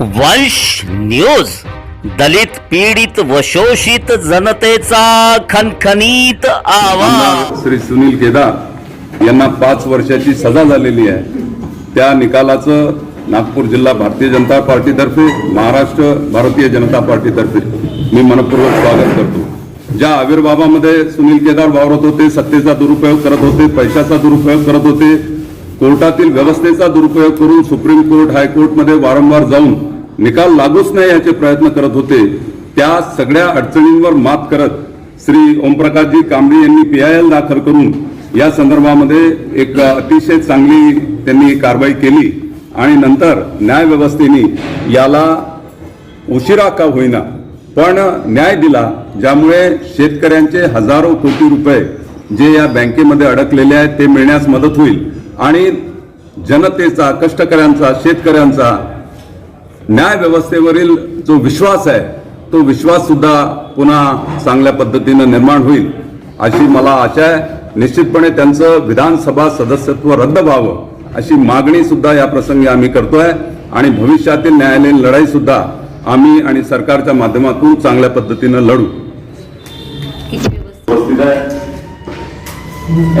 वंश न्यूज. दलित पीडित व शोषित जनतेचा खनखनीत आवाज. श्री सुनील केदार यांना पाच वर्षाची सजा झालेली आहे. त्या निकालाचं नागपूर जिल्हा भारतीय जनता पार्टीतर्फे महाराष्ट्र भारतीय जनता पार्टीतर्फे मी मनपूर्वक स्वागत करतो. ज्या आविर्भावामध्ये सुनील केदार वावरत होते सत्तेचा दुरुपयोग करत होते पैशाचा दुरुपयोग करत होते कोर्टातील व्यवस्थेचा दुरुपयोग करून सुप्रीम कोर्ट हायकोर्टमध्ये वारंवार जाऊन निकाल लागूच नाही याचे प्रयत्न करत होते. त्या सगळ्या अडचणींवर मात करत श्री ओमप्रकाशजी कांबळे यांनी पीआयएल दाखल करून या संदर्भामध्ये एक अतिशय चांगली त्यांनी कारवाई केली आणि नंतर न्यायव्यवस्थेने याला उशिरा का होईना पण न्याय दिला ज्यामुळे शेतकऱ्यांचे हजारो कोटी रुपये जे या बँकेमध्ये अडकलेले आहेत ते मिळण्यास मदत होईल आणि जनतेचा कष्टकऱ्यांचा शेतकऱ्यांचा न्याय व्यवस्थेवरील जो विश्वास आहे तो विश्वास सुद्धा पुन्हा चांगल्या पद्धतीनं निर्माण होईल अशी मला आशा आहे. निश्चितपणे त्यांचं विधानसभा सदस्यत्व रद्द व्हावं अशी मागणी सुद्धा या प्रसंगी आम्ही करतोय. आणि भविष्यातील न्यायालयीन लढाई सुद्धा आम्ही आणि सरकारच्या माध्यमातून चांगल्या पद्धतीनं लढू. उपस्थित आहे.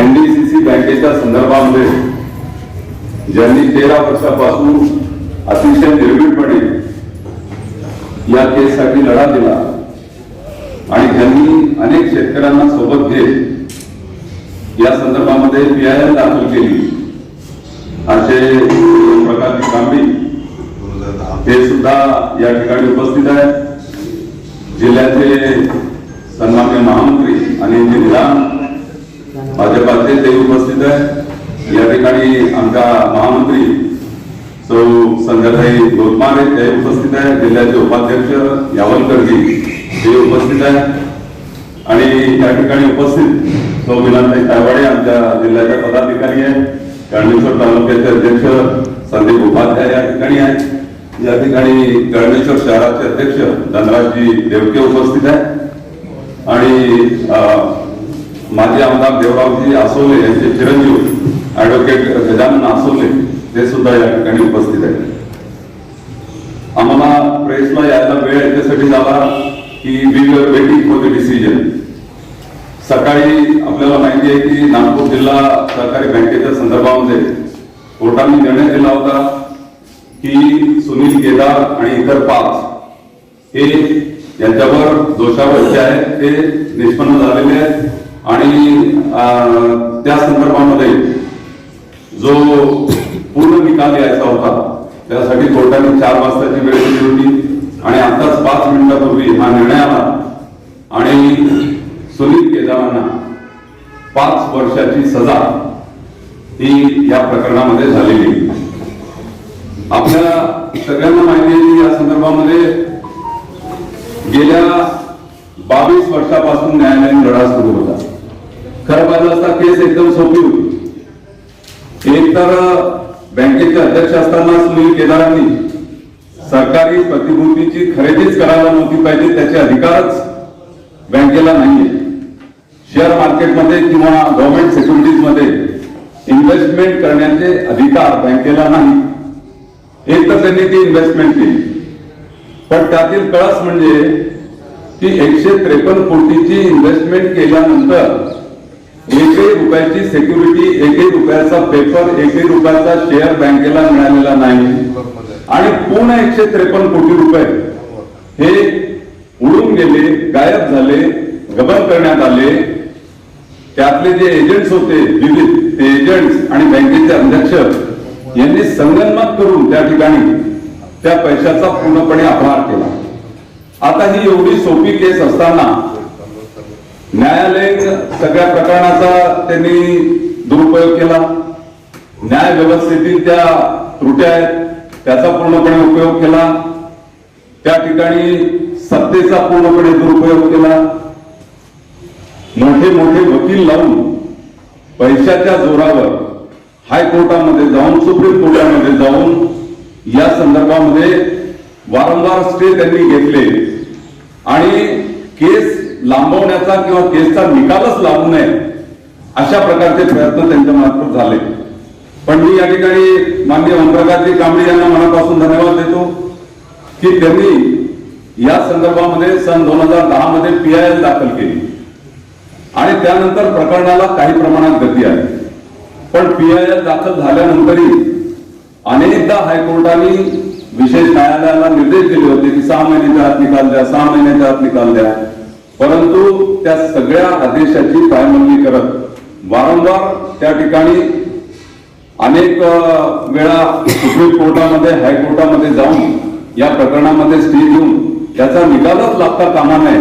एनडीसीसी बँकेच्या संदर्भामध्ये ज्यांनी तेरा वर्षापासून अतिशय निर्भीडपणे या केससाठी लढा दिला. आणि त्यांनी अनेक शेतकऱ्यांना सोबत घेत या संदर्भामध्ये पीआयएल दाखल केली. असे प्रकारची कामडी हे सुद्धा या ठिकाणी उपस्थित आहेत. जिल्ह्याचे सन्मान्य महामंत्री आणि जे विधान भाजपाचे ते उपस्थित आहे या ठिकाणी आमच्या महामंत्री सौ संध्याताई गोतमारे ते उपस्थित आहे जिल्ह्याचे उपाध्यक्ष यावलकरजी ते उपस्थित आहे आणि या ठिकाणी उपस्थित सौ विनाताई तायवाडे आमच्या जिल्ह्याच्या पदाधिकारी आहेत. कळमेश्वर तालुक्याचे अध्यक्ष संदीप उपाध्याय या ठिकाणी आहेत. या ठिकाणी कळमेश्वर शहराचे अध्यक्ष धनराजजी देवके उपस्थित आहेत. आणि अं, माजी आमदार देवरावजी आसोले यांचे चिरंजीव ॲडव्होकेट गजानन आसोले ते सुद्धा या ठिकाणी उपस्थित आहेत. आम्हाला प्रेसला यायला वेळ याच्यासाठी झाला की we were waiting for the decision सकाळी आपल्याला माहिती आहे की नागपूर जिल्हा सहकारी बँकेच्या संदर्भामध्ये कोर्टाने निर्णय दिला होता की सुनील केदार आणि इतर पाच हे यांच्यावर दोषावर जे आहेत ते निष्पन्न झालेले आहेत. आणि त्या संदर्भामध्ये जो पूर्ण निकाल यायचा होता. त्यासाठी कोर्टाने चार वाजताची वेळ दिली होती आणि आताच पाच मिनिटापूर्वी हा निर्णय आला. आणि सुनील केदारांना पाच वर्षाची सजा ही या प्रकरणामध्ये झालेली. आपल्या सगळ्यांना माहिती आहे की या संदर्भामध्ये गेल्या बावीस वर्षापासून न्यायालयीन लढा सुरू होता. खरं पाहिलं असता केस एकदम सोपी होती. एक तर बँकेचे अध्यक्ष असताना सुनील केदारांनी सरकारी प्रतिभूतीची खरेदीच करायला नव्हती पाहिजे त्याचे अधिकारच बँकेला नाहीये. शेअर मार्केटमध्ये किंवा गव्हर्नमेंट सिक्युरिटीजमध्ये इन्व्हेस्टमेंट करण्याचे अधिकार बँकेला नाही. एक तर त्यांनी ती इन्व्हेस्टमेंट केली. पण त्यातील कळस म्हणजे की एकशे त्रेपन्न कोटीची इन्व्हेस्टमेंट केल्यानंतर एकही रुपयाची सिक्युरिटी एकही रुपयाचा पेपर एकही रुपयाचा शेअर बँकेला मिळालेला नाही. आणि पूर्ण एकशे त्रेपन्न कोटी रुपये हे उडून गेले गायब झाले गबन करण्यात आले. त्यातले जे एजंट्स होते विविध ते एजंट्स आणि बँकेचे अध्यक्ष यांनी संगणमत करून त्या ठिकाणी त्या पैशाचा पूर्णपणे अपहार केला. आता ही एवढी सोपी केस असताना न्यायालयीन सगळ्या प्रकरणाचा त्यांनी दुरुपयोग केला. न्याय व्यवस्थेतील त्या त्रुट्या आहेत त्याचा पूर्णपणे उपयोग केला. त्या ठिकाणी सत्तेचा पूर्णपणे दुरुपयोग केला. मोठे मोठे वकील लावून पैशाच्या जोरावर हायकोर्टामध्ये जाऊन सुप्रीम कोर्टामध्ये जाऊन या संदर्भामध्ये वारंवार स्टे त्यांनी घेतले. आणि केस लांबवण्याचा किंवा केसचा निकालच लागू नये अशा प्रकारचे प्रयत्न त्यांच्या मार्फत झाले. पण मी या ठिकाणी माननीय ओमप्रकाशजी कांबळे यांना मनापासून धन्यवाद देतो की त्यांनी या संदर्भामध्ये सन दोन हजार दहा मध्ये पीआयएल दाखल केली. आणि त्यानंतर प्रकरणाला काही प्रमाणात गती आली. पण पीआयएल दाखल झाल्यानंतरही अनेकदा हायकोर्टाने विशेष न्यायालयाला निर्देश दिले होते की सहा महिन्याच्या आत निकाल द्या सहा महिन्याच्या आत निकाल द्या. परंतु त्या सगळ्या आदेशाची पायमल्ली करत वारंवार त्या ठिकाणी अनेक वेळा सुप्रीम कोर्टामध्ये हायकोर्टामध्ये जाऊन या प्रकरणामध्ये स्टे घेऊन त्याचा निकालच लागता कामा नये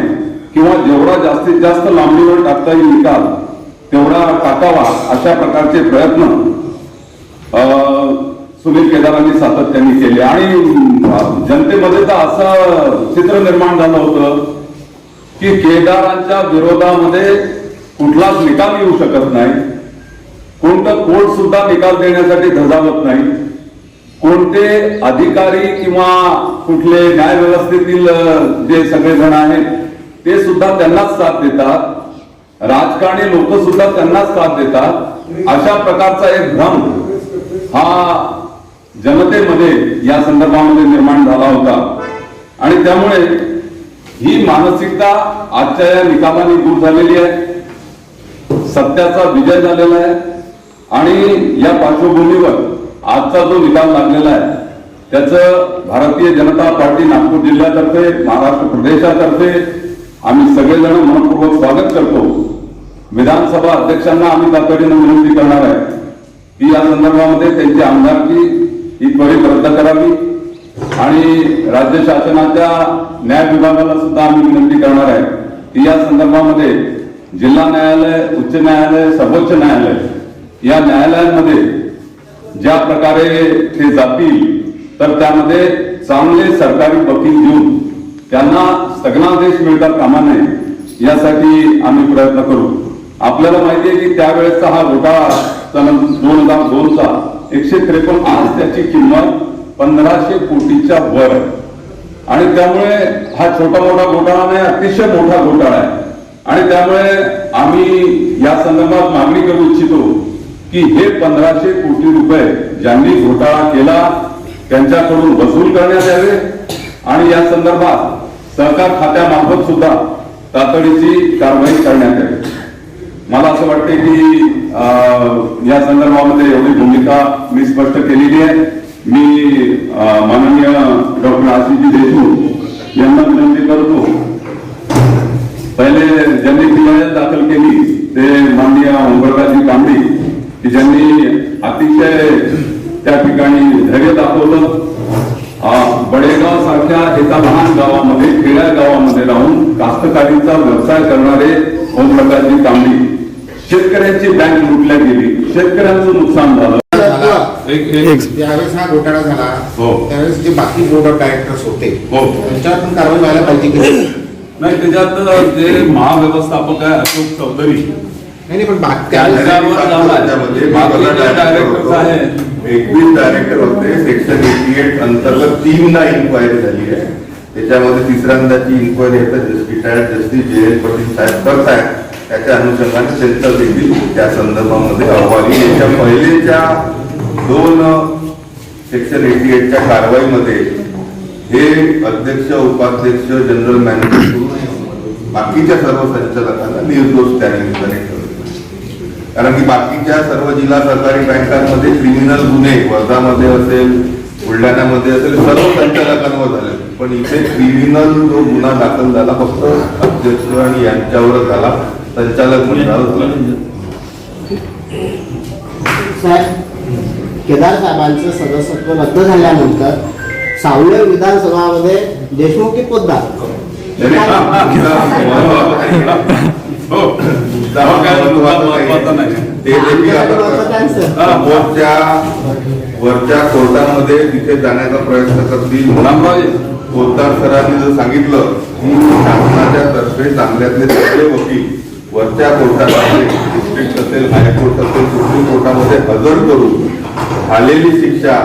किंवा जेवढा जास्तीत जास्त लांबीवर टाकता येईल निकाल तेवढा टाकावा अशा प्रकारचे प्रयत्न सुनील केदारांनी सातत्याने केले. आणि जनतेमध्ये तर असं चित्र निर्माण झालं होतं. की केदारांच्या विरोधामध्ये कुठलाच निकाल येऊ शकत नाही. कोणतं कोर्ट सुद्धा निकाल देण्यासाठी धजावत नाही. कोणते अधिकारी किंवा कुठले न्याय व्यवस्थेतील जे सगळे जण आहेत ते सुद्धा त्यांनाच साथ देतात. राजकारणी लोक सुद्धा त्यांनाच साथ देतात. अशा प्रकारचा एक भ्रम हा जनतेमध्ये या संदर्भामध्ये निर्माण झाला होता. आणि त्यामुळे ही मानसिकता आजच्या या निकालाने दूर झालेली आहे. सत्याचा विजय झालेला आहे. आणि या पार्श्वभूमीवर आजचा जो निकाल लागलेला आहे त्याचं भारतीय जनता पार्टी नागपूर जिल्ह्यातर्फे महाराष्ट्र प्रदेशातर्फे आम्ही सगळेजण मनपूर्वक स्वागत करतो. विधानसभा अध्यक्षांना आम्ही तातडीनं विनंती करणार आहे. की या संदर्भामध्ये त्यांची आमदारकी ही त्वरित रद्द करावी. आणि राज्य शासनाच्या न्याय विभागाला सुद्धा आम्ही विनंती करणार आहे की या संदर्भामध्ये जिल्हा न्यायालय उच्च न्यायालय सर्वोच्च न्यायालय या न्यायालयांमध्ये ज्या प्रकारे ते जातील तर त्यामध्ये चांगले सरकारी वकील देऊन त्यांना स्थगनादेश मिळतात कामा नये यासाठी आम्ही प्रयत्न करू. आपल्याला माहिती आहे की त्यावेळेसचा हा घोटाळा दोन हजार दोनचा एकशे त्रेपन्न आज त्याची किंमत पंधराशे कोटीच्या वर. आणि त्यामुळे हा छोटा मोठा घोटाळा नाही अतिशय मोठा घोटाळा आहे. आणि त्यामुळे आम्ही या संदर्भात मागणी करू इच्छितो की हे पंधराशे कोटी रुपये ज्यांनी घोटाळा केला त्यांच्याकडून वसूल करण्यात यावे. आणि या संदर्भात सहकार खात्यामार्फत सुद्धा तातडीची कारवाई करण्यात यावी. मला असं वाटते की अं, या संदर्भामध्ये एवढी भूमिका मी स्पष्ट केलेली आहे. मी माननीय डॉक्टर आशिषजी देशमुख यांना विनंती करतो. पहिले ज्यांनी पीआयएल दाखल केली ते माननीय उंबरकाजी कांबळी की ज्यांनी अतिशय त्या ठिकाणी धैर्य दाखवलं. बडेगाव सारख्या एका लहान गावामध्ये खेड्या गावामध्ये राहून कास्तकारीचा व्यवसाय करणारे ओमप्रकाशजी कांबळी शेतकऱ्यांची बँक लुटल्या गेली. शेतकऱ्यांचं नुकसान झालं. एक ज्यावेळेस हा घोटाळा झाला हो. त्यावेळेस जे बाकी बोर्ड ऑफ डायरेक्टर्स होते हो. त्यांच्यावर पण कारवाई व्हायला पाहिजे की नाही नाही त्याच्यात जे महाव्यवस्थापक आहे अशोक चौधरी नाही, पण बाकी त्याच्यावर झालाय. बाकी जे डायरेक्टर्स आहेत एकवीस डायरेक्टर होते सेक्शन एटी एट अंतर्गत तीनदा इन्क्वायरी झाली आहे त्याच्यामध्ये तिसऱ्यांदाची इन्क्वायरी आता retired justice J L Patil साहेब करतायत त्याच्या अनुषंगाने त्यांचा देखील त्या संदर्भामध्ये अहवाल येईल. याच्या पहिलेच्या दोन सेक्शन एटी एटच्या कारवाईमध्ये हे अध्यक्ष उपाध्यक्ष जनरल मॅनेजर बाकीच्या सर्व संचालकांना निर्दोष त्या निमित्ताने कारण की बाकीच्या सर्व जिल्हा सहकारी बँकांमध्ये क्रिमिनल गुन्हे वर्धामध्ये असेल बुलढाण्यामध्ये असेल सर्व संचालकांवर झाले. पण इथे क्रिमिनल जो गुन्हा दाखल झाला फक्त अध्यक्ष आणि यांच्यावरच झाला संचालक मंडळावर झाला. साहेब केदार साहेबांचं सदस्यत्व रद्द झाल्यानंतर सावळे विधानसभामध्ये देशमुख की पोद्दार हो वरच्या कोर्टामध्ये तिथे जाण्याचा प्रयत्न करतील. पोद्दार सरांनी जर सांगितलं की शासनाच्या तर्फे चांगल्यातले सगळे वकील वरच्या कोर्टामध्ये डिस्ट्रिक्ट असेल हायकोर्ट असेल सुप्रीम कोर्टामध्ये हजर करून झालेली शिक्षा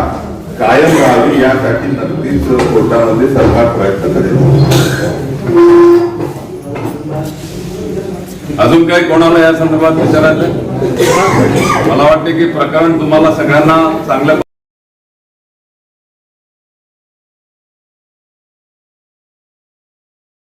कायम राहावी यासाठी नक्कीच कोर्टामध्ये सरकार प्रयत्न करेल. अजून काही कोणाला या संदर्भात विचारायचं मला वाटते की प्रकरण तुम्हाला सगळ्यांना चांगल्या